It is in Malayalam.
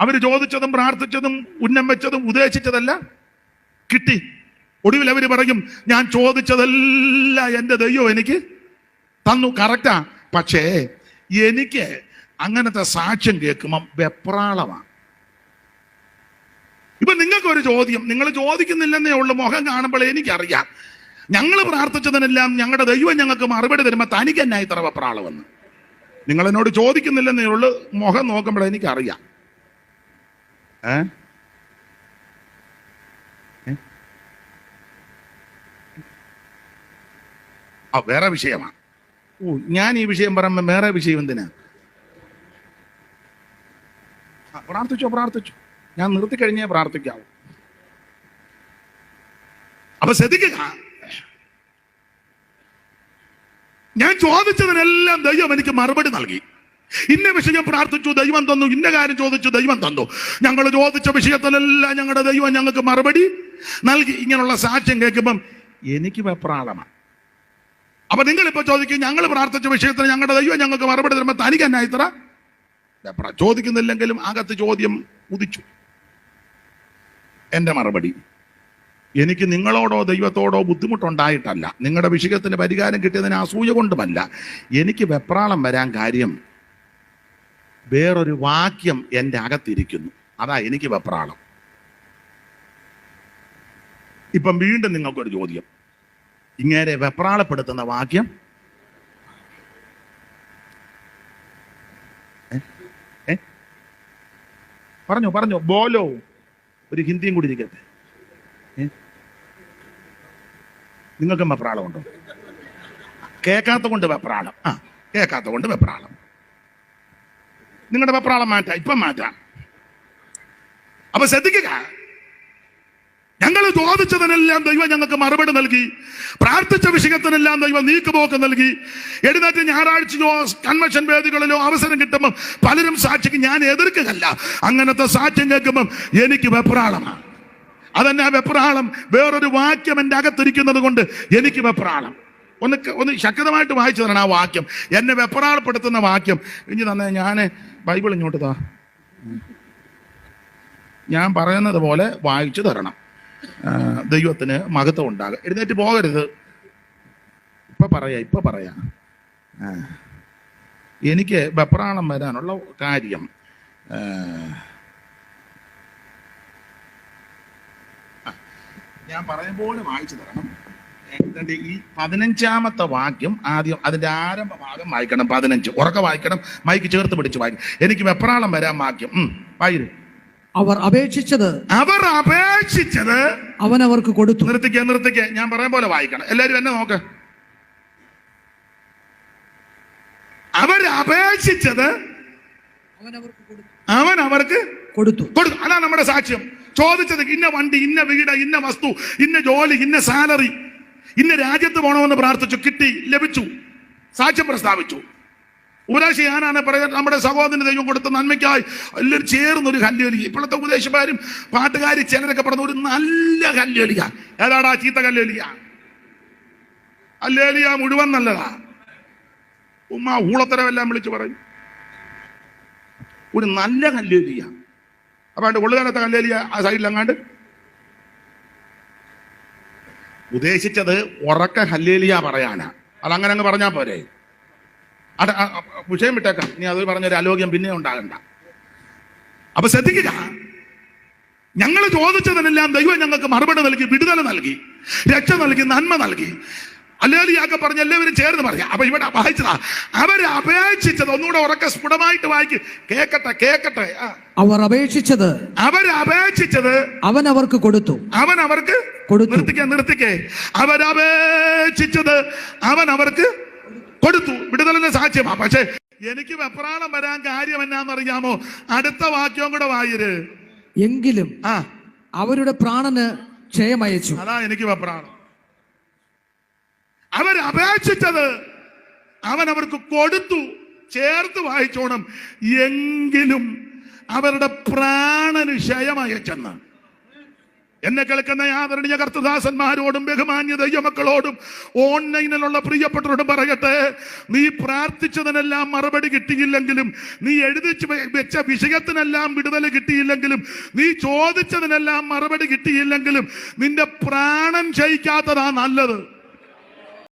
അവർ ചോദിച്ചതും പ്രാർത്ഥിച്ചതും ഉന്നം വെച്ചതും ഉദ്ദേശിച്ചതല്ല. കിട്ടി. ഒടുവിൽ അവർ പറയും ഞാൻ ചോദിച്ചതല്ല എന്റെ ദൈവം എനിക്ക് തന്നു. കറക്റ്റാ പക്ഷേ എനിക്ക് അങ്ങനത്തെ സാക്ഷ്യം കേൾക്കുമ്പം വെപ്രാളമാണ്. ഇപ്പൊ നിങ്ങൾക്കൊരു ചോദ്യം. നിങ്ങൾ ചോദിക്കുന്നില്ലെന്നേ ഉള്ളു. മുഖം കാണുമ്പോൾ എനിക്കറിയാം. ഞങ്ങൾ പ്രാർത്ഥിച്ചതിനെല്ലാം ഞങ്ങളുടെ ദൈവം ഞങ്ങൾക്ക് മറുപടി തരുമ്പോൾ തനിക്ക് എന്നായി ഇത്ര വെപ്രാളമെന്ന്? നിങ്ങൾ എന്നോട് ചോദിക്കുന്നില്ലെന്നേ ഉള്ളു. മുഖം നോക്കുമ്പോൾ എനിക്കറിയാം. ഏ? ആ വേറെ വിഷയമാണ്. ഓ ഞാൻ ഈ വിഷയം പറയുമ്പോൾ വേറെ വിഷയം എന്തിനാ? പ്രാർത്ഥിച്ചോ പ്രാർത്ഥിച്ചോ. ഞാൻ നിർത്തി കഴിഞ്ഞേ പ്രാർത്ഥിക്കാവൂ. അപ്പൊ ശ്രദ്ധിക്കുക. ഞാൻ ചോദിച്ചതിനെല്ലാം ദൈവം എനിക്ക് മറുപടി നൽകി. ഇന്ന വിഷയം പ്രാർത്ഥിച്ചു ദൈവം തന്നു. ഇന്ന കാര്യം ചോദിച്ചു ദൈവം തന്നു. ഞങ്ങൾ ചോദിച്ച വിഷയത്തിലെല്ലാം ഞങ്ങളുടെ ദൈവം ഞങ്ങൾക്ക് മറുപടി നൽകി. ഇങ്ങനെയുള്ള സാക്ഷ്യം കേൾക്കുമ്പം എനിക്ക് വെപ്രാളമാണ് അപ്പൊ നിങ്ങൾ ഇപ്പൊ ചോദിക്കും ഞങ്ങൾ പ്രാർത്ഥിച്ച വിഷയത്തിന് ഞങ്ങളുടെ ദൈവം ഞങ്ങൾക്ക് മറുപടി തരുമ്പോൾ തനിക്ക് എന്നാ ഇത്ര? ചോദിക്കുന്നില്ലെങ്കിലും അകത്ത് ചോദ്യം ഉദിച്ചു. എന്റെ മറുപടി. എനിക്ക് നിങ്ങളോടോ ദൈവത്തോടോ ബുദ്ധിമുട്ടുണ്ടായിട്ടല്ല. നിങ്ങളുടെ വിഷയത്തിന് പരിഹാരം കിട്ടിയതിന് അസൂയ കൊണ്ടുമല്ല. എനിക്ക് വെപ്രാളം വരാൻ കാര്യം വേറൊരു വാക്യം എന്റെ അകത്തിരിക്കുന്നു. അതാ എനിക്ക് വെപ്രാളം. ഇപ്പം വീണ്ടും നിങ്ങൾക്കൊരു ചോദ്യം. ഇങ്ങനെ വെപ്രാളപ്പെടുത്തുന്ന വാക്യം? പറഞ്ഞോ പറഞ്ഞോ. ബോലോ. ഒരു ഹിന്ദിയും കൂടി ഇരിക്കട്ടെ? നിങ്ങൾക്കും വെപ്രാളമുണ്ടോ? കേൾക്കാത്ത കൊണ്ട് വെപ്രാളം. ആ കേൾക്കാത്ത കൊണ്ട് വെപ്രാളം. നിങ്ങളുടെ വെപ്രാളം മാറ്റാം ഇപ്പം മാറ്റാം. അപ്പൊ ശ്രദ്ധിക്കുക. ഞങ്ങൾ ചോദിച്ചതിനെല്ലാം ദൈവം ഞങ്ങൾക്ക് മറുപടി നൽകി. പ്രാർത്ഥിച്ച വിഷയത്തിനെല്ലാം ദൈവം നീക്കുപോക്ക് നൽകി. എഴുന്നേറ്റ് ഞായറാഴ്ചയോ കൺവെൻഷൻ വേദികളിലോ അവസരം കിട്ടുമ്പോൾ പലരും സാക്ഷിക്ക് ഞാൻ എതിർക്കുകയല്ല. അങ്ങനത്തെ സാക്ഷ്യം കേൾക്കുമ്പം എനിക്ക് വെപ്രാളമാണ്. അതെന്നെ ആ വെപ്രാളം. വേറൊരു വാക്യം എന്റെ അകത്തിരിക്കുന്നത് കൊണ്ട് എനിക്ക് വെപ്രാളം. ഒന്ന് ഒന്ന് ശക്തമായിട്ട് വായിച്ചു തരണം ആ വാക്യം. എന്നെ വെപ്രാളപ്പെടുത്തുന്ന വാക്യം. ഇനി തന്നെ ഞാൻ ബൈബിൾ ഇങ്ങോട്ട് താ. ഞാൻ പറയുന്നത് പോലെ വായിച്ചു തരണം. ദൈവത്തിന് മഹത്വം ഉണ്ടാകും. എഴുന്നേറ്റ് പോകരുത്. ഇപ്പൊ പറയാ ഇപ്പൊ പറയാ. എനിക്ക് വെപ്രാളം വരാനുള്ള കാര്യം ആ, ആ, ഞാൻ പറയുമ്പോൾ വായിച്ചു തരണം. എന്നിട്ട് ഈ പതിനഞ്ചാമത്തെ വാക്യം ആദ്യം അതിന്റെ ആരംഭ ഭാഗം വായിക്കണം പതിനഞ്ച്. ഉറക്കെ വായിക്കണം മൈക്ക് ചേർത്ത് പിടിച്ച് വായിക്കും എനിക്ക് വെപ്രാളം വരാൻ വാക്യം വായിരു. അവർ അപേക്ഷിച്ചത് അവർ അപേക്ഷിച്ചത് അവൻ അവർക്ക് കൊടുത്തു. നിർത്തിക്ക നിർത്തിക്ക. ഞാൻ പറയാൻ പോലെ വായിക്കണം. എല്ലാരും എന്നെ നോക്ക്. അവർ അപേക്ഷിച്ചത് അവൻ അവർക്ക് കൊടുത്തു. അവൻ അവർക്ക് കൊടുത്തു. കൊടുത്തു. അതാണ് നമ്മുടെ സാക്ഷ്യം. ചോദിച്ചത് ഇന്ന വണ്ടി ഇന്ന വീട് ഇന്ന വസ്തു ഇന്ന ജോലി ഇന്ന സാലറി ഇന്ന രാജ്യത്ത് പോകണമെന്ന് പ്രാർത്ഥിച്ചു കിട്ടി ലഭിച്ചു സാക്ഷ്യം പ്രസ്താവിച്ചു. ഉപദേശി ഞാനാണ് പറയുന്നത് നമ്മുടെ സഹോദരന് ദൈവം കൊടുത്ത നന്മയ്ക്കായി എല്ലാവരും ചേർന്നൊരു കല്ലുകലി ഇപ്പോഴത്തെ ഉപദേശമാരും പാട്ടുകാരി ചിലരൊക്കെ പറഞ്ഞ ഒരു നല്ല കല്ലുകലിയ ഏതാടാ ചീത്ത കല്ലുകലിയ അല്ലേലിയ മുഴുവൻ നല്ലതാ. ഉമ്മ ഊളത്തരമെല്ലാം വിളിച്ചു പറയും. ഒരു നല്ല കല്ലുകലിയ അപ്പൊ അതിന്റെ ഉള്ളുകാലത്തെ കല്ലേലിയ ആ സൈഡിലെങ്ങാണ്ട് ഉദ്ദേശിച്ചത് ഉറക്ക ഹല്ലേലിയ പറയാനാ. അതങ്ങനെ അങ്ങ് പറഞ്ഞാൽ പോരെ. അട വിഷയം വിട്ടേക്കാം. നീ അത് പറഞ്ഞൊരു ആലോക്യം പിന്നെ ഉണ്ടാകണ്ട. അപ്പൊ ശ്രദ്ധിക്കുക. ഞങ്ങൾ ചോദിച്ചതിനെല്ലാം ദൈവം ഞങ്ങൾക്ക് മറുപടി നൽകി വിടുതല നൽകി രക്ഷ നൽകി നന്മ നൽകി. അല്ലേലിയാക്കെ പറഞ്ഞ എല്ലാവരും ചേർന്ന് പറയാം. അപ്പൊ ഇവിടെ വായിച്ചതാ. അവരെ അപേക്ഷിച്ചത് ഒന്നുകൂടെ ഉറക്കെ സ്ഫുടമായിട്ട് വായിക്ക്. കേക്കട്ടെ കേക്കട്ടെ. അവർ അപേക്ഷിച്ചത് അവരെ അപേക്ഷിച്ചത് അവൻ അവർക്ക് കൊടുത്തു. അവൻ അവർക്ക് കൊടുത്തു. നിർത്തിക്കേ നിർത്തിക്കേ. അവരപേക്ഷിച്ചത് അവൻ അവർക്ക് കൊടുത്തു. വിടുതലിന്റെ സാക്ഷ്യമാ. പക്ഷെ എനിക്ക് വെപ്രാളം വരാൻ കാര്യം എന്നാന്നറിയാമോ അടുത്ത വാക്യവും കൂടെ വായിര്. എങ്കിലും ആ. അവരുടെ പ്രാണന് ക്ഷയമയച്ചു അതാ എനിക്ക് വെപ്രാളം അവരപേക്ഷിച്ചത് അവൻ അവർക്ക് കൊടുത്തു ചേർത്ത് വായിച്ചോണം. എങ്കിലും അവരുടെ പ്രാണന് ക്ഷയമയച്ചെന്ന് എന്നെ കേൾക്കുന്ന ആദരണീയ കർത്തദാസന്മാരോടും ബഹുമാന്യ ദൈവമക്കളോടും ഓൺലൈനിലുള്ള പ്രിയപ്പെട്ടവരോടും പറയട്ടെ നീ പ്രാർത്ഥിച്ചതിനെല്ലാം മറുപടി കിട്ടിയില്ലെങ്കിലും നീ എഴുതി വെച്ച വിഷയത്തിനെല്ലാം വിടുതൽ കിട്ടിയില്ലെങ്കിലും നീ ചോദിച്ചതിനെല്ലാം മറുപടി കിട്ടിയില്ലെങ്കിലും നിന്റെ പ്രാണൻ ക്ഷയിക്കാത്തതാ നല്ലത്.